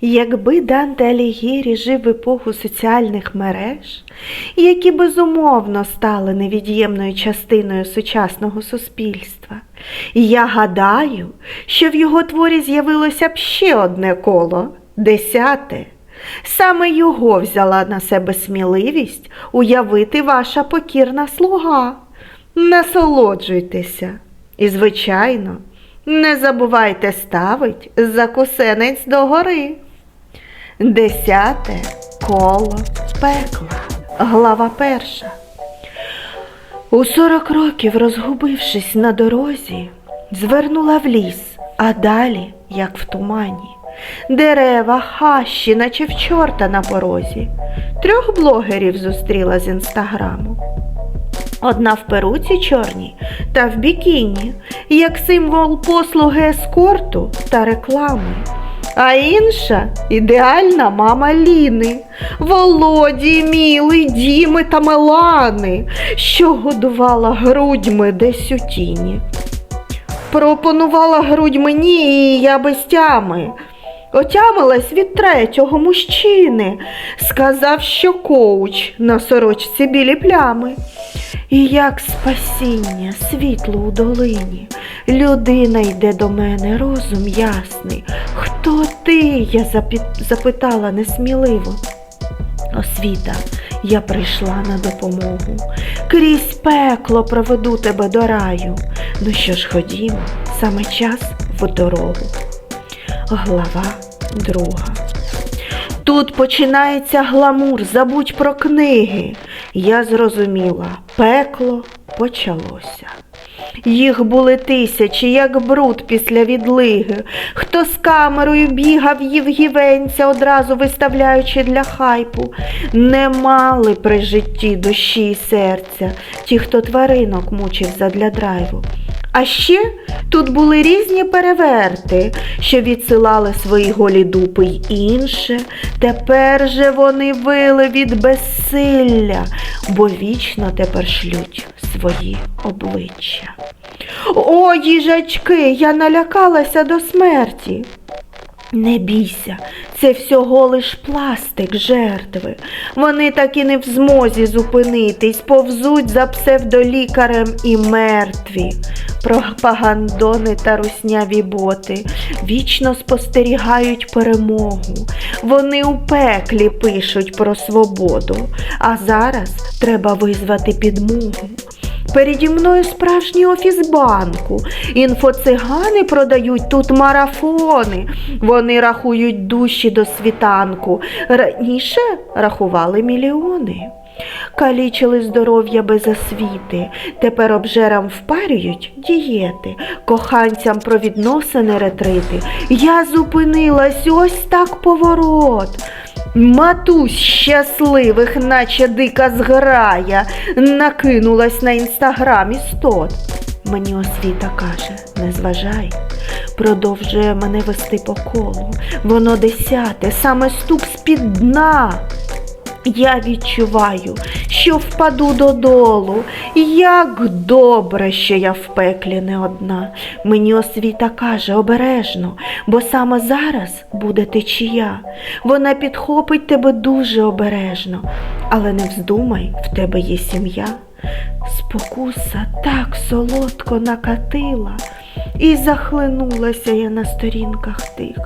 Якби Данте Алігєрі жив в епоху соціальних мереж, які безумовно стали невід'ємною частиною сучасного суспільства, я гадаю, що в його творі з'явилося б ще одне коло десяте. Саме його взяла на себе сміливість уявити ваша покірна слуга. Насолоджуйтеся. І, звичайно, не забувайте ставить закусенець догори. Десяте коло пекла. Глава перша. У сорок років, розгубившись на дорозі, звернула в ліс, а далі, як в тумані. Дерева, хащі, наче в чорта на порозі. Трьох блогерів зустріла з інстаграму. Одна в перуці чорній та в бікіні, як символ послуги ескорту та реклами. А інша ідеальна мама Ліни, Володі, Міли, Діми та Мелани, що годувала грудьми десь у тіні. Пропонувала грудь мені, і я без тями. Отямилась від третього мужчини, сказав, що коуч на сорочці білі плями. І як спасіння, світло у долині, людина йде до мене, розум ясний. Хто ти? я запитала несміливо. Освіта, я прийшла на допомогу. Крізь пекло проведу тебе до раю. Ну що ж, ходімо, саме час в дорогу. Глава друга. Тут починається гламур, забудь про книги. Я зрозуміла, пекло почалося. Їх були тисячі, як бруд після відлиги. Хто з камерою бігав Євгівенця, одразу виставляючи для хайпу, не мали при житті душі і серця, ті, хто тваринок мучив задля драйву. А ще тут були різні переверти, що відсилали свої голі дупи й інше. Тепер же вони вили від безсилля, бо вічно тепер шлють свої обличчя. О, їжачки, я налякалася до смерті. Не бійся, це всього лиш пластик жертви. Вони так і не в змозі зупинитись, повзуть за псевдолікарем і мертві. Пропагандони та русняві боти вічно спостерігають перемогу. Вони у пеклі пишуть про свободу, а зараз треба визвати підмогу. Переді мною справжній офіс банку. Інфоцигани продають тут марафони. Вони рахують душі до світанку. Раніше рахували мільйони. Калічили здоров'я без освіти, тепер обжерам впарюють дієти, коханцям про відносини ретрити. Я зупинилась, ось так поворот. Матусь щасливих, наче дика зграя, накинулась на інстаграм істот. Мені освіта каже, не зважай, продовжує мене вести по колу. Воно десяте, саме стук з-під дна. Я відчуваю, що впаду додолу. Як добре, що я в пеклі не одна. Мені освіта каже обережно, бо саме зараз буде течія. Вона підхопить тебе дуже обережно, але не вздумай, в тебе є сім'я. Спокуса так солодко накатила. І захлинулася я на сторінках тих.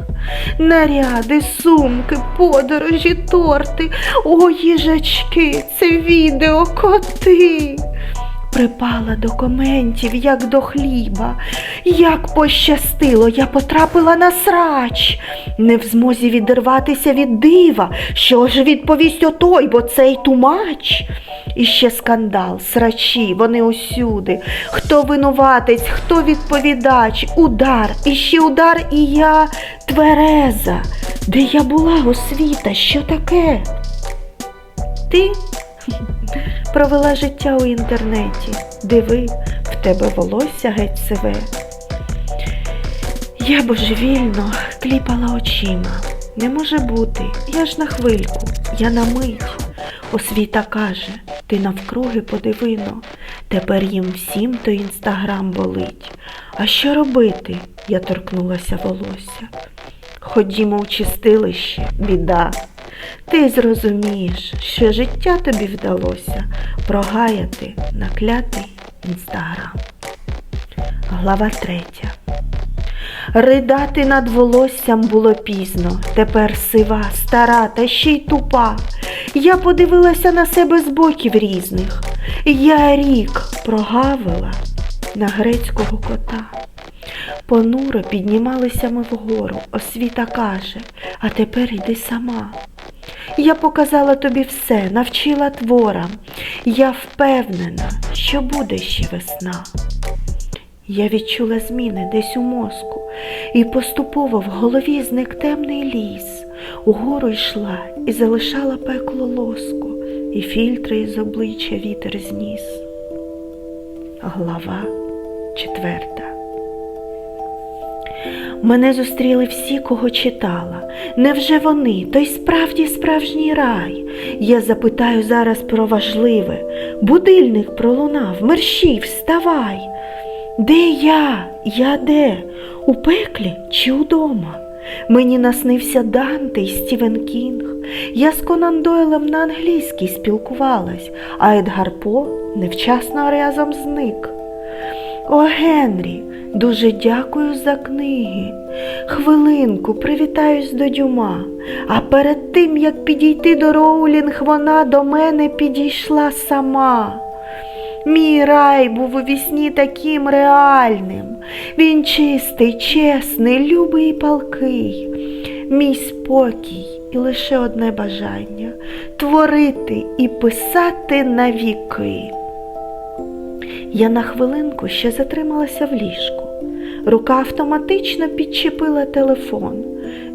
Наряди, сумки, подорожі, торти, о, їжачки, це відео коти. Припала до коментів, як до хліба. Як пощастило, я потрапила на срач, не в змозі відірватися від дива. Що ж відповість отой, бо цей тумач? І ще скандал, срачі, вони усюди. Хто винуватець, хто відповідач, удар, і ще удар, і я твереза. Де я була, освіта, що таке? Ти провела життя у інтернеті. Диви, в тебе волосся геть сиве. Я божевільно кліпала очима. Не може бути, я ж на хвильку, я на мить. Освіта каже, ти навкруги подивино, тепер їм всім то інстаграм болить. А що робити? Я торкнулася волосся. Ходімо в чистилище, біда. Ти зрозумієш, що життя тобі вдалося прогаяти на клятий інстаграм. Глава третя. Ридати над волоссям було пізно, тепер сива, стара та ще й тупа. Я подивилася на себе з боків різних. Я рік прогавила на грецького кота. Понуро піднімалися ми вгору, освіта каже, а тепер йди сама. Я показала тобі все, навчила творам. Я впевнена, що буде ще весна. Я відчула зміни десь у мозку, і поступово в голові зник темний ліс. Угору йшла і залишала пекло лоску, і фільтри із обличчя вітер зніс. Глава четверта. Мене зустріли всі, кого читала. Невже вони, той справді справжній рай? Я запитаю зараз про важливе. Будильник пролунав, мерщій, вставай. Де я? Я де? У пеклі чи удома? Мені наснився Данте і Стівен Кінг. Я з Конан Дойлем на англійській спілкувалась, а Едгар По невчасно разом зник. О, Генрі, дуже дякую за книги. Хвилинку привітаюсь до Дюма, а перед тим, як підійти до Роулінг, вона до мене підійшла сама. Мій рай був у вісні таким реальним. Він чистий, чесний, любий і палкий. Мій спокій і лише одне бажання творити і писати навіки. Я на хвилинку ще затрималася в ліжку. Рука автоматично підчепила телефон.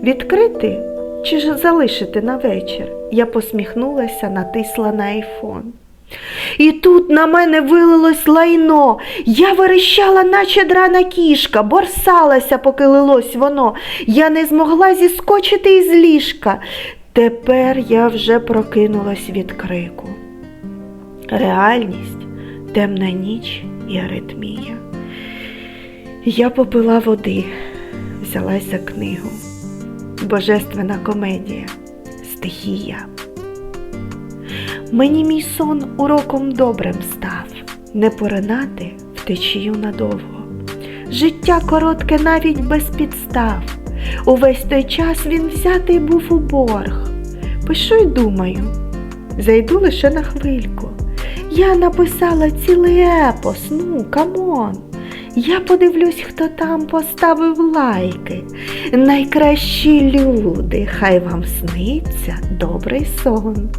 Відкрити чи ж залишити на вечір? Я посміхнулася, натисла на айфон. І тут на мене вилилось лайно. Я верещала, наче драна кішка, борсалася, поки лилось воно. Я не змогла зіскочити із ліжка. Тепер я вже прокинулась від крику. Реальність, темна ніч і аритмія. Я попила води, взялась за книгу. Божественна комедія, стихія. Мені мій сон уроком добрим став, не поринати в течію надовго. Життя коротке навіть без підстав. Увесь той час він взятий був у борг. Пишу й думаю, зайду лише на хвильку. Я написала цілий епос, ну, камон. Я подивлюсь, хто там поставив лайки. Найкращі люди, хай вам сниться добрий сон.